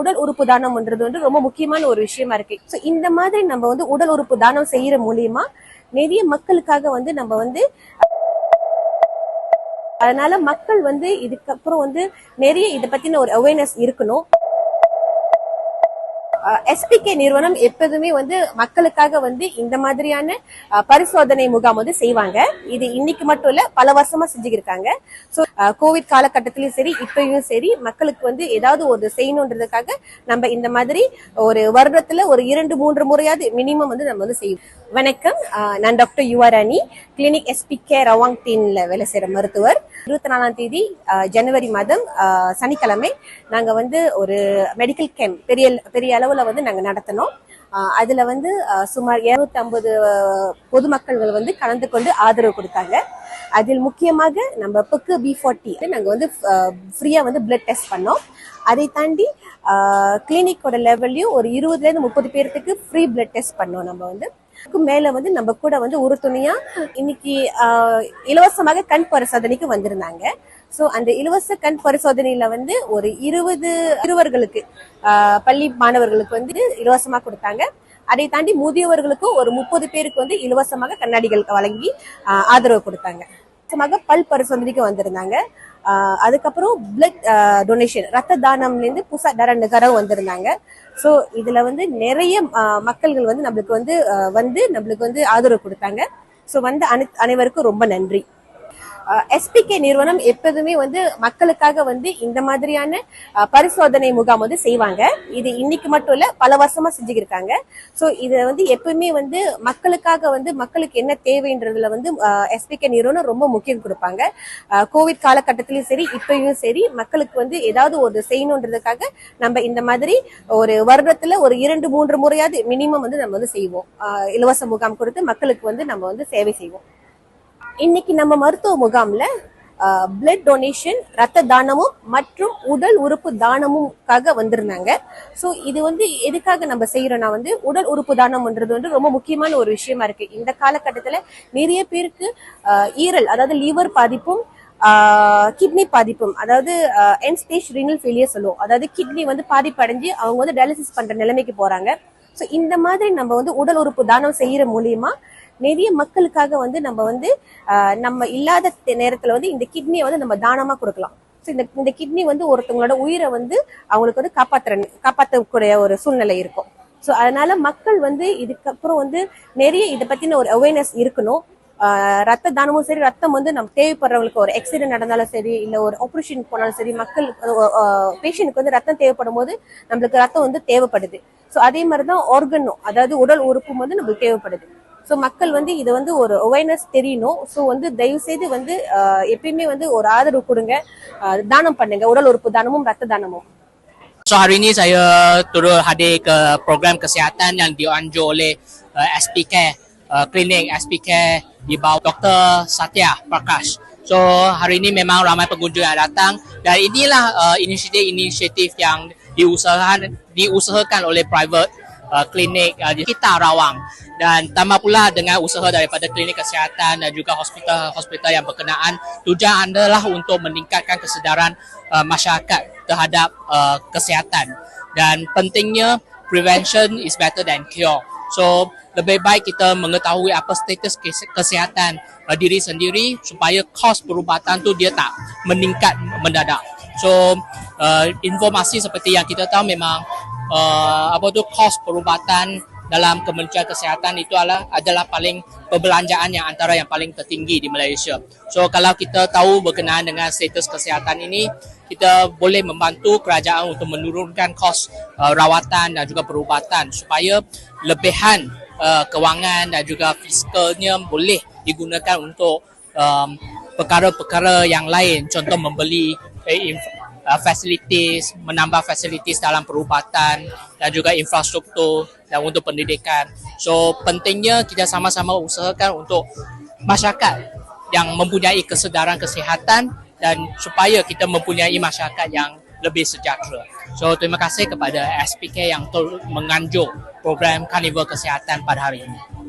உடல் உறுப்பு தானம்ன்றது வந்து ரொம்ப முக்கியமான ஒரு விஷயமா இருக்கு. ஸோ இந்த மாதிரி நம்ம வந்து உடல் உறுப்பு தானம் செய்யற மூலியமா நிறைய மக்களுக்காக வந்து நம்ம வந்து அதனால மக்கள் வந்து இதுக்கப்புறம் வந்து நிறைய இதை பத்தின ஒரு அவேர்னஸ் இருக்கணும். எஸ்பிகே நிறுவனம் எப்போதுமே வந்து மக்களுக்காக வந்து இந்த மாதிரியான பரிசோதனை முகாம் வந்து செய்வாங்க. இது இன்னைக்கு மட்டும் இல்ல பல வருஷமா செஞ்சுக்கிருக்காங்க. ஸோ கோவிட் காலகட்டத்திலயும் சரி இப்பயும் சரி மக்களுக்கு வந்து ஏதாவது ஒரு செய்யணுன்றதுக்காக நம்ம இந்த மாதிரி ஒரு வருடத்துல ஒரு இரண்டு மூன்று முறையாவது மினிமம் வந்து நம்ம வந்து செய்வோம். வணக்கம். நான் doctor Yuvarani clinic SP K Rawang டீன்ல வேலை செய்யற மருத்துவர். இருபத்தி நாலாம் தேதி ஜனவரி மாதம் சனிக்கிழமை நாங்க வந்து ஒரு மெடிக்கல் கேம்ப் பெரிய பெரிய அளவுல வந்து நாங்க நடத்தினோம். அதுல வந்து சுமார் 250 ஐம்பது பொதுமக்கள்கள் வந்து கலந்து கொண்டு ஆதரவு கொடுத்தாங்க. அதில் முக்கியமாக நம்ம புக்கு பி ஃபார்ட்டி நாங்கள் வந்து ஃப்ரீயா வந்து பிளட் டெஸ்ட் பண்ணோம். அதை தாண்டி கிளினிக்கோட லெவல்லையும் ஒரு இருபதுல இருந்து முப்பது பேர்த்துக்கு ஃப்ரீ பிளட் டெஸ்ட் பண்ணோம் நம்ம வந்து. மேலே மேல வந்து நம்ம கூட வந்து ஒரு துணையா இன்னைக்கு ஆஹ், இலவசமாக கண் பரிசோதனைக்கு வந்திருந்தாங்க. ஸோ அந்த இலவச கண் பரிசோதனையில வந்து ஒரு இருபது இருவர்களுக்கு ஆஹ், பள்ளி மாணவர்களுக்கு வந்து இலவசமா கொடுத்தாங்க. அதை தாண்டி முதியவர்களுக்கும் ஒரு முப்பது பேருக்கு வந்து இலவசமாக கண்ணாடிகள் வழங்கி ஆஹ், ஆதரவு கொடுத்தாங்க. இலவசமாக பல் பரிசோதனைக்கு வந்திருந்தாங்க. ஆஹ், அதுக்கப்புறம் பிளட் டொனேஷன் ரத்த தானம்ல இருந்து புதுசா டரண்டுகரம் வந்திருந்தாங்க. ஸோ இதுல வந்து நிறைய மக்கள்கள் வந்து நம்மளுக்கு வந்து ஆஹ், வந்து நம்மளுக்கு வந்து ஆதரவு கொடுத்தாங்க. ஸோ வந்து அனை அனைவருக்கும் ரொம்ப நன்றி. எஸ்பிகே நிறுவனம் எப்போதுமே வந்து மக்களுக்காக வந்து இந்த மாதிரியான பரிசோதனை முகாம் வந்து செய்வாங்க. இது இன்னைக்கு மட்டும் இல்ல பல வருஷமா செஞ்சுக்கிருக்காங்க. ஸோ இதை வந்து எப்பவுமே வந்து மக்களுக்காக வந்து மக்களுக்கு என்ன தேவைன்றதுல வந்து எஸ்பிகே நிறுவனம் ரொம்ப முக்கியம் கொடுப்பாங்க. கோவிட் காலகட்டத்திலயும் சரி இப்பயும் சரி மக்களுக்கு வந்து ஏதாவது ஒரு செய்யணுன்றதுக்காக நம்ம இந்த மாதிரி ஒரு வருடத்துல ஒரு இரண்டு மூன்று முறையாவது மினிமம் வந்து நம்ம வந்து செய்வோம். இலவச முகாம் கொடுத்து மக்களுக்கு வந்து நம்ம வந்து சேவை செய்வோம். இன்னைக்கு நம்ம மருத்துவ முகாம்ல பிளட் டொனேஷன் ரத்த தானமும் மற்றும் உடல் உறுப்பு தானமும்காக வந்திருந்தாங்க. ஸோ இது வந்து எதுக்காக நம்ம செய்யறோம்னா வந்து உடல் உறுப்பு தானம்ன்றது வந்து ரொம்ப முக்கியமான ஒரு விஷயமா இருக்கு. இந்த காலகட்டத்தில் நிறைய பேருக்கு ஈரல் அதாவது லிவர் பாதிப்பும் கிட்னி பாதிப்பும் அதாவது என் ஸ்டேஜ் ரீனல் ஃபெயிலியர் சொல்லுவோம். அதாவது கிட்னி வந்து பாதிப்படைஞ்சு அவங்க வந்து டயாலிசிஸ் பண்ற நிலைமைக்கு போறாங்க. ஸோ இந்த மாதிரி நம்ம வந்து உடல் உறுப்பு தானம் செய்யற மூலியமா நிறைய மக்களுக்காக வந்து நம்ம வந்து நம்ம இல்லாத நேரத்துல வந்து இந்த கிட்னியை வந்து நம்ம தானமா கொடுக்கலாம். ஸோ இந்த இந்த கிட்னி வந்து ஒருத்தவங்களோட உயிரை வந்து அவங்களுக்கு வந்து காப்பாத்துற காப்பாற்றக்கூடிய ஒரு சூழ்நிலை இருக்கும். ஸோ அதனால மக்கள் வந்து இதுக்கப்புறம் வந்து நிறைய இதை பத்தின ஒரு அவேர்னஸ் இருக்கணும். ரத்த தானமும் சரி ரத்தம் வந்து நம்ம தேவைப்படுறவங்களுக்கு ஒரு ஆக்சிடென்ட் நடந்தாலும் சரி இல்லை ஒரு ஆப்ரேஷன் போனாலும் சரி மக்கள் பேஷண்ட்டுக்கு வந்து ரத்தம் தேவைப்படும் போது நம்மளுக்கு ரத்தம் வந்து தேவைப்படுது. ஸோ அதே மாதிரி தான் ஆர்கனும் அதாவது உடல் உறுப்பும் வந்து நம்மளுக்கு தேவைப்படுது. ஸோ மக்கள் வந்து இது வந்து ஒரு அவேர்னஸ் தெரியணும் ஸோ வந்து தயவு செய்து வந்து ஆஹ் எப்பயுமே வந்து ஒரு ஆதரவு கொடுங்க ஆஹ் தானம் பண்ணுங்க உடல் உறுப்பு தானமும் ரத்த தானமும் So hari ini saya turut hadir ke program kesihatan yang dianjur oleh uh, SP Care, uh, klinik SP Care di bawah Dr. Satya Prakash. So hari ini memang ramai pengunjung yang datang dan inilah uh, inisiatif-inisiatif yang diusahakan diusahakan oleh private uh, klinik uh, kita Rawang dan tambah pula dengan usaha daripada klinik kesihatan dan juga hospital-hospital yang berkenaan tujuan adalah untuk meningkatkan kesedaran uh, masyarakat terhadap uh, kesihatan dan pentingnya prevention is better than cure. So lebih baik kita mengetahui apa status kes- kesihatan uh, diri sendiri supaya kos perubatan tu dia tak meningkat mendadak. So uh, informasi seperti yang kita tahu memang uh, apa tu kos perubatan dalam Kementerian Kesihatan itu adalah adalah paling perbelanjaan yang antara yang paling tertinggi di Malaysia. So kalau kita tahu berkenaan dengan status kesihatan ini, kita boleh membantu kerajaan untuk menurunkan kos uh, rawatan dan juga perubatan supaya lebihan uh, kewangan dan juga fiskalnya boleh digunakan untuk um, perkara-perkara yang lain contoh membeli uh, facilities, menambah facilities dalam perubatan dan juga infrastruktur dan untuk pendidikan. So pentingnya kita sama-sama usahakan untuk masyarakat yang mempunyai kesedaran kesihatan dan supaya kita mempunyai masyarakat yang lebih sejahtera. So terima kasih kepada SPK yang turut menganjur program Karnival Kesihatan pada hari ini.